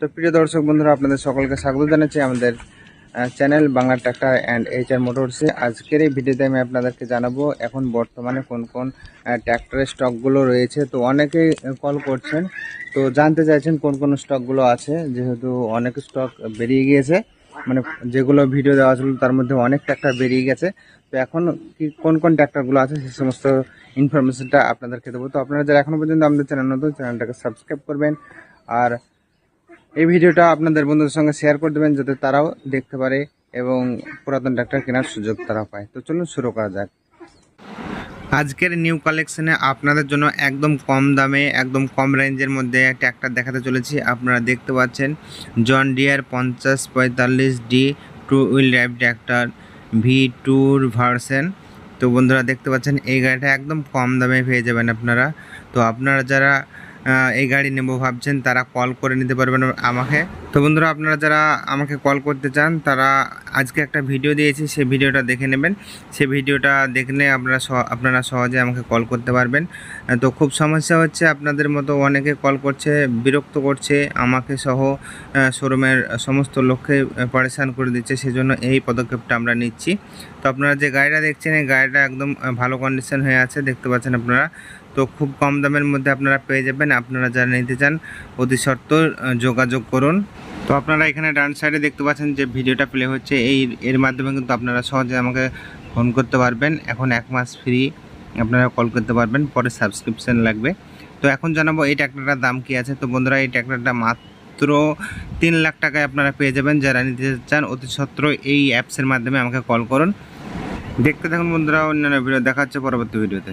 তো প্রিয় দর্শক বন্ধুরা, আপনাদের সকলকে স্বাগত জানাচ্ছি আমাদের channel Bangla tractor and H R মোটরসে। আজকের এই ভিডিওতে আমি আপনাদেরকে জানাব, এখন বর্তমানে কোন কোন ট্র্যাক্টরের স্টকগুলো রয়েছে। তো অনেকেই কল করছেন, তো জানতে চাইছেন কোন কোন স্টকগুলো আছে, যেহেতু অনেক স্টক বেরিয়ে গিয়েছে। মানে যেগুলো ভিডিও দেওয়া ছিল, তার মধ্যে অনেক ট্র্যাক্টর বেরিয়ে গেছে। তো এখন কি কোন কোন ট্র্যাক্টরগুলো আছে, সে সমস্ত ইনফরমেশনটা আপনাদেরকে দেবো। তো আপনারা যারা এখনও পর্যন্ত আমাদের চ্যানেল নতুন চ্যানেলটাকে সাবস্ক্রাইব করবেন। আর এই ভিডিওটা আপনাদের বন্ধুদের সঙ্গে শেয়ার করে দেবেন যাতে তারাও দেখতে পারে এবং পুরাতন ট্র্যাক্টর কেনার সুযোগ তারা পায়। তো চলুন শুরু করা যাক। আজকের নিউ কালেকশনে আপনাদের জন্য একদম কম দামে, একদম কম রেঞ্জের মধ্যে ট্র্যাক্টর দেখাতে চলেছি। আপনারা দেখতে পাচ্ছেন জন ডিয়ার পঞ্চাশ পঁয়তাল্লিশ D two wheel drive tractor V টুর ভার্সেন তো বন্ধুরা দেখতে পাচ্ছেন, এই গাড়িটা একদম কম দামে পেয়ে যাবেন আপনারা। তো আপনারা যারা এই গাড়ি নেব ভাবছেন তারা কল করে নিতে পারবেন আমাকে। তো বন্ধুরা, আপনারা যারা আমাকে কল করতে চান, তারা আজকে একটা ভিডিও দিয়েছি সেই ভিডিওটা দেখে নেবেন। সেই ভিডিওটা দেখলে আপনারা আপনারা সহজে আমাকে কল করতে পারবেন। তো খুব সমস্যা হচ্ছে, আপনাদের মতো অনেকে কল করছে, বিরক্ত করছে, আমাকে সহ শোরুমের সমস্ত লোককে পরেশান করে দিচ্ছে, সেজন্য এই পদক্ষেপটা আমরা নিচ্ছি। তো আপনারা যে গাড়িটা দেখছেন, এই গাড়িটা একদম ভালো কন্ডিশন হয়ে আছে, দেখতে পাচ্ছেন আপনারা। তো খুব কম দামের মধ্যে আপনারা পেয়ে যাবেন। আপনারা যারা নিতে চান, অতি শর্ত যোগাযোগ করুন। তো আপনারা এখানে ডান সাইডে দেখতে পাচ্ছেন যে ভিডিওটা প্লে হচ্ছে। এই, এর মাধ্যমে কিন্তু আপনারা সহজে আমাকে ফোন করতে পারবেন। এখন এক মাস ফ্রি আপনারা কল করতে পারবেন। পরে সাবস্ক্রিপশন লাগবে। তো এখন জানাব এই ট্র্যাক্টরটার দাম কি আছে। তো বন্ধুরা, এই ট্র্যাক্টরটা মাত্র তিন লাখ টাকায় আপনারা পেয়ে যাবেন। যারা নিতে চান, অতি সত্র এই অ্যাপসের মাধ্যমে আমাকে কল করুন। দেখতে থাকুন বন্ধুরা, অন্যান্য ভিডিও দেখা হচ্ছে পরবর্তী ভিডিওতে